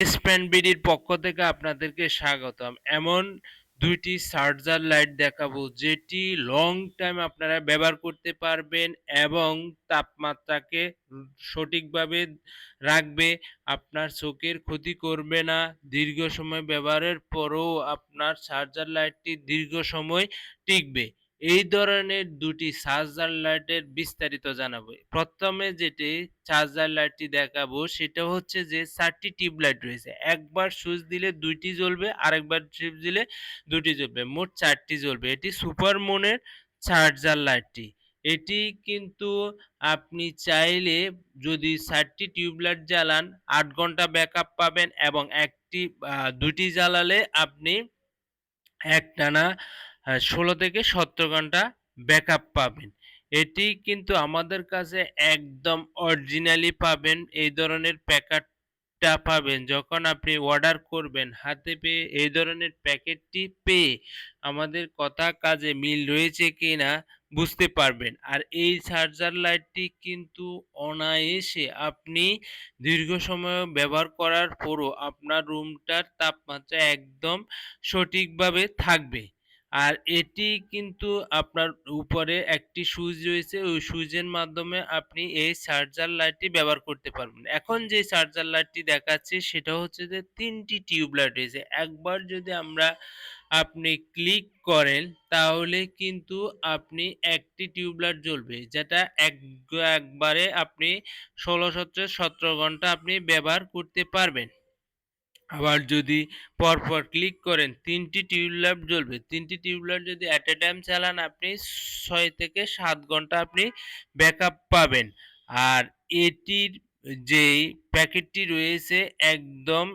Span বিডির পক্ষ থেকে আপনাদেরকে স্বাগতম। এমন দুইটি চার্জার লাইট দেখাবো যেটি লং টাইম আপনারা ব্যবহার করতে পারবেন এবং তাপমাত্রাকে সঠিকভাবে রাখবে আপনার চোখের ক্ষতি করবে না। দীর্ঘ সময় ব্যবহারের পরও আপনার চার্জার লাইটটি দীর্ঘ সময় টিকবে। এই ধরনের দুটি চার্জার লাইটের বিস্তারিত জানাব। প্রথমে যেটি চার্জার লাইটটি দেখাবো, সেটা হচ্ছে যে চারটি টিউব লাইট রয়েছে। একবার সুইচ দিলে দুইটি জ্বলবে, আরেকবার সুইচ দিলে দুটি জ্বলবে, মোট চারটি জ্বলবে। এটি সুপার মুনের চার্জার লাইটটি এটি কিন্তু আপনি চাইলে যদি চারটি টিউবলাইট জ্বালান, আট ঘণ্টা ব্যাকআপ পাবেন এবং একটি দুটি জ্বালালে আপনি একটানা ষোলো থেকে সতেরো ঘণ্টা ব্যাকআপ পাবেন। এটি কিন্তু আমাদের কাছে একদম অরিজিনালি পাবেন, এই ধরনের প্যাকেটটা পাবেন। যখন আপনি অর্ডার করবেন, হাতে পেয়ে এই ধরনের প্যাকেটটি পেয়ে আমাদের কথা কাজে মিল রয়েছে কি না বুঝতে পারবেন। আর এই চার্জার লাইটটি কিন্তু অনায়াসে আপনি দীর্ঘ সময় ব্যবহার করার পরও আপনার রুমটার তাপমাত্রা একদম সঠিকভাবে থাকবে। আর এটি কিন্তু আপনার উপরে একটি সুইচ রয়েছে। ওই সুইচের মাধ্যমে আপনি এই চার্জার লাইটটি ব্যবহার করতে পারবেন। এখন যে চার্জার লাইটটি দেখাচ্ছে, সেটা হচ্ছে যে তিনটি টিউব লাইট রয়েছে। একবার যদি আমরা আপনি ক্লিক করেন, তাহলে কিন্তু আপনি একটি টিউবলাইট জ্বলবে, যেটা এক, একবারে আপনি ষোলো সতেরো সতেরো ঘণ্টা আপনি ব্যবহার করতে পারবেন। আবার যদি পরপর ক্লিক করেন, তিনটি টিউবলাইট জ্বলবে। তিনটি টিউবলাইট যদি অ্যাট এ টাইম চালান, আপনি ছয় থেকে সাত ঘণ্টা আপনি ব্যাকআপ পাবেন। আর এটির যেই প্যাকেটটি রয়েছে, একদম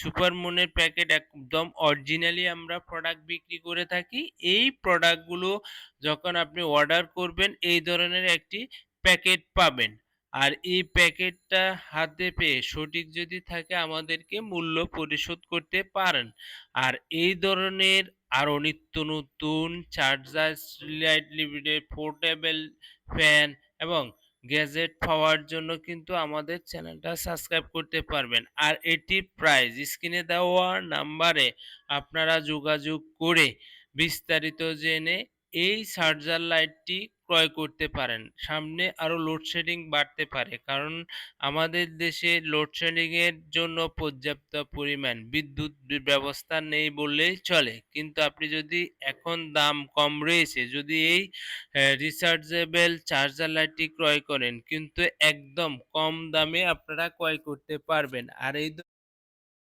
সুপার মুনের প্যাকেট, একদম অরিজিনালি আমরা প্রোডাক্ট বিক্রি করে থাকি। এই প্রোডাক্টগুলো যখন আপনি অর্ডার করবেন, এই ধরনের একটি প্যাকেট পাবেন। আর এই প্যাকেটটা হাতে পেয়ে সঠিক যদি থাকে আমাদেরকে মূল্য পরিশোধ করতে পারেন। আর এই ধরনের আরও নিত্য নতুন charger light limited, portable fan এবং গ্যাজেট পাওয়ার জন্য কিন্তু আমাদের চ্যানেলটা সাবস্ক্রাইব করতে পারবেন। আর এটি প্রাইস স্ক্রিনে দেওয়া নাম্বারে আপনারা যোগাযোগ করে বিস্তারিত জেনে এই চার্জার লাইটটি ক্রয় করতে পারেন। সামনে আরও লোডশেডিং বাড়তে পারে, কারণ আমাদের দেশে লোডশেডিংয়ের জন্য পর্যাপ্ত পরিমাণ বিদ্যুৎ ব্যবস্থা নেই বললেই চলে। কিন্তু আপনি যদি এখন দাম কম রয়েছে, যদি এই রিচার্জেবল চার্জার লাইটটি ক্রয় করেন, কিন্তু একদম কম দামে আপনারা ক্রয় করতে পারবেন। আর এই